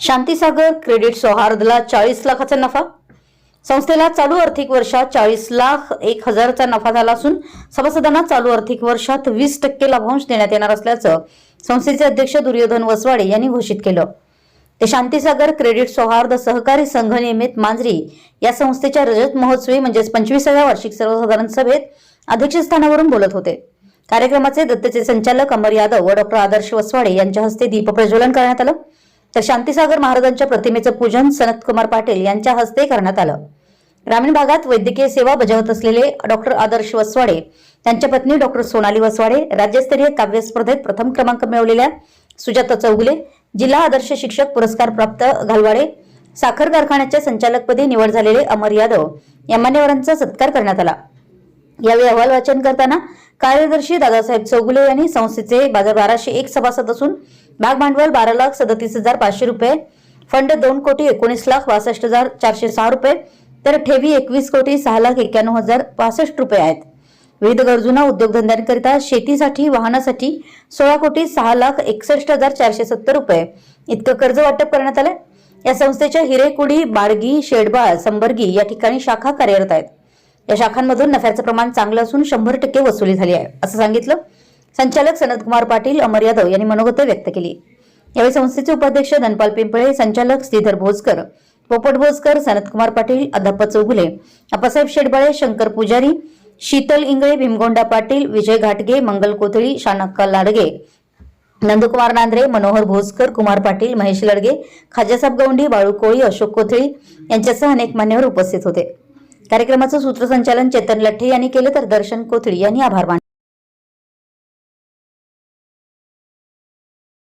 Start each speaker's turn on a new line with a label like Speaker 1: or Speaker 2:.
Speaker 1: Shantisagar credit सौहार्दला चाळीस लाखाचा नफा. संस्थेला चालू आर्थिक वर्षात चाळीस लाख एक हजारचा नफा झाला असून सभासदांना चालू आर्थिक वर्षात वीस टक्के लाभांश देण्यात येणार असल्याचं संस्थेचे अध्यक्ष दुर्योधन वसवाडे यांनी घोषित केलं. ते शांतीसागर क्रेडिट सौहार्द सहकारी संघ नियमित मांजरी या संस्थेच्या रजत महोत्सवी म्हणजेच पंचवीसाव्या वार्षिक सर्वसाधारण सभेत अध्यक्षस्थानावरून बोलत होते. कार्यक्रमाचे दत्तचे संचालक अमर यादव व डॉक्टर आदर्श वसवाडे यांच्या हस्ते दीपप्रज्वलन करण्यात आलं. तर शांतीसागर महाराजांच्या प्रतिमेचं पूजन सनतकुमार पाटील यांच्या हस्ते करण्यात आलं. ग्रामीण भागात वैद्यकीय सेवा बजावत असलेले डॉक्टर आदर्श वसवाडे त्यांच्या पत्नी डॉक्टर सोनाली वसवाडे राज्यस्तरीय काव्य स्पर्धेत प्रथम क्रमांक मिळवलेल्या सुजाता चौगुले जिल्हा आदर्श शिक्षक पुरस्कार प्राप्त घालवाडे साखर कारखान्याच्या संचालकपदी निवड झालेले अमर यादव या मान्यवरांचा सत्कार करण्यात आला. यावेळी अहवाल वाचन करताना कार्यदर्शी दादासाहेब चौगुले यांनी संस्थेचे बाजार बाराशे एक सभासद असून भाग भांडवल बारा लाख सदतीस हजार पाचशे रुपये. फंड दोन कोटी एकोणीस लाख बासष्ट हजार चारशे सहा रुपये. तर ठेवी एकवीस कोटी सहा लाख एक्क्याण्णव हजार पासष्ट रुपये आहेत. विविध गरजूंना उद्योगधंद्यांकरिता शेतीसाठी वाहनासाठी सोळा कोटी सहा लाख एकसष्ट हजार चारशे सत्तर रुपये. इतकं कर्ज वाटप करण्यात आलं या संस्थेच्या हिरेकुडी बारगी शेडबाळ संबर्गी या ठिकाणी शाखा कार्यरत आहेत. या शाखांमधून नफ्याचं प्रमाण चांगलं असून शंभर टक्के वसुली झाली आहे असं सांगितलं संचालक सनतकुमार पाटील अमर यादव यांनी मनोगत व्यक्त केली. यावेळी संस्थेचे उपाध्यक्ष धनपाल पिंपळे संचालक श्रीधर भोजकर पोपट भोजकर सनतकुमार पाटील अध्यापक चौगुले अप्पासाहेब शेडबाळे शंकर पुजारी शीतल इंगळे भीमगोंडा पाटील विजय घाटगे मंगल कोथळी शानक्का लाडगे नंदकुमार नांद्रे मनोहर भोसकर कुमार पाटील महेश लडगे खाजासाहेब गौंडी बाळू कोळी अशोक कोथळी यांच्यासह अनेक मान्यवर उपस्थित होते. कार्यक्रमाचं सूत्रसंचालन चेतन लठ्ठे यांनी केलं तर दर्शन कोथळी यांनी आभार मानले.